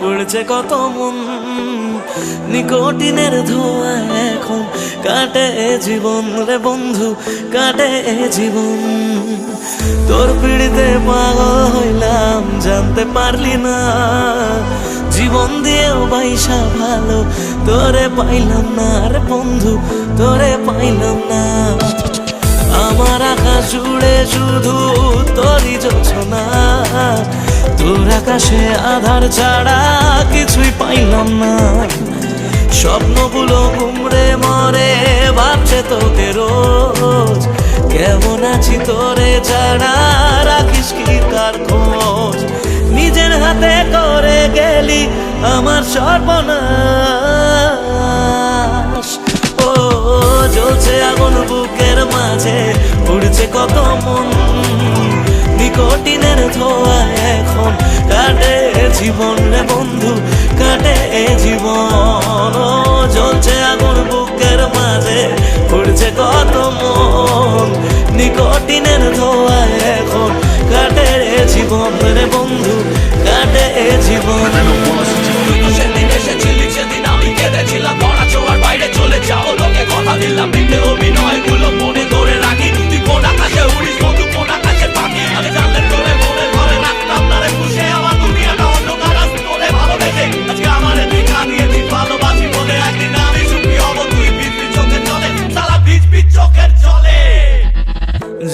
পুড়ছে কত মন। নিকটিনের ধোয়া এখন কাটে জীবন রে বন্ধু, কাটে জীবন। তোর পিড়িতে পাগল হইলাম, জানতে পারলি না। জীবন দিয়েও বাইসা ভালো, তোরে পাইলাম না। রে বন্ধু, তোরে পাইলাম না। আমার আকাশ জুড়ে শুধু তোরই যোছনা তোর আকাশে আধার ছাড়া কিছুই পাইলাম না। স্বপ্নগুলো ঘুমড়ে মরে ভাবছে তোকে রোজ। কেমন আছি তোরে ছাড়া রাখিস কি কার খোঁজ? নিজের হাতে করে গেলি আমার সর্বনাশ। ও, জ্বলছে আগুন বুকের মাঝে, উড়ছে কত মন। নিকটিনের ধোয়া এখন কাটে জীবন রে বন্ধু, কাটে এ জীবন। জ্বলছে আগুন বুকের মাঝে উড়ছে কত মন। নিকটিনের ধোয়া এখন কাটে জীবন রে বন্ধু, কাটে এ জীবন। সেদিন এসেছিলি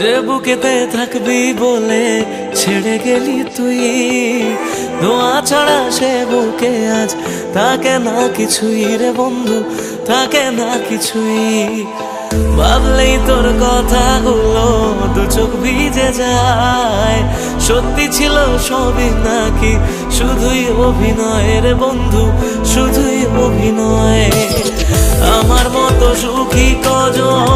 যে বুকেতে থাকবি বলে ছেড়ে গেলি তুই ধোয়া ছাড়া সে বুকে আজ তাকে না কিছুই রে বন্ধু তাকে না কিছুই ভাবলেই তোর কথাগুলো দু চোখ ভিজে যায় সত্যি ছিল সবই নাকি শুধুই অভিনয় রে বন্ধু শুধুই অভিনয় আমার মতো সুখী কজন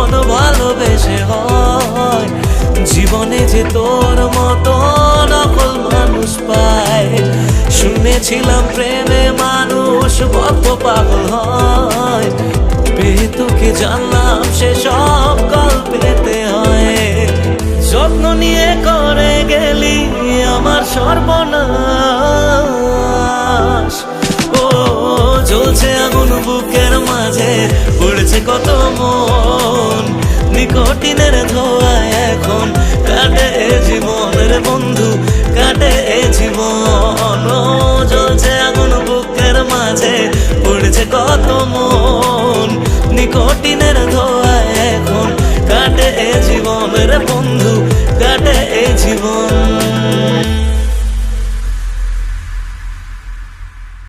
জীবনে যে তোর মতো নকল মানুষ পায়। শুনেছিলাম প্রেমে মানুষ কত পাগল হয়। পেয়ে তোকে জানলাম সে সব গল্পেতে হয়। যত্ন নিয়ে করে গেলি আমার সর্বনাশ। ও, জ্বলছে আগুন বুকের মাঝে পড়ছে কত মন। নিকটিনের ধোয়া এখন জীবনের বন্ধু কাটে জীবন। ও জ্বলছে আগুন বুকের মাঝে পড়ছে কত মন। নিকটিনের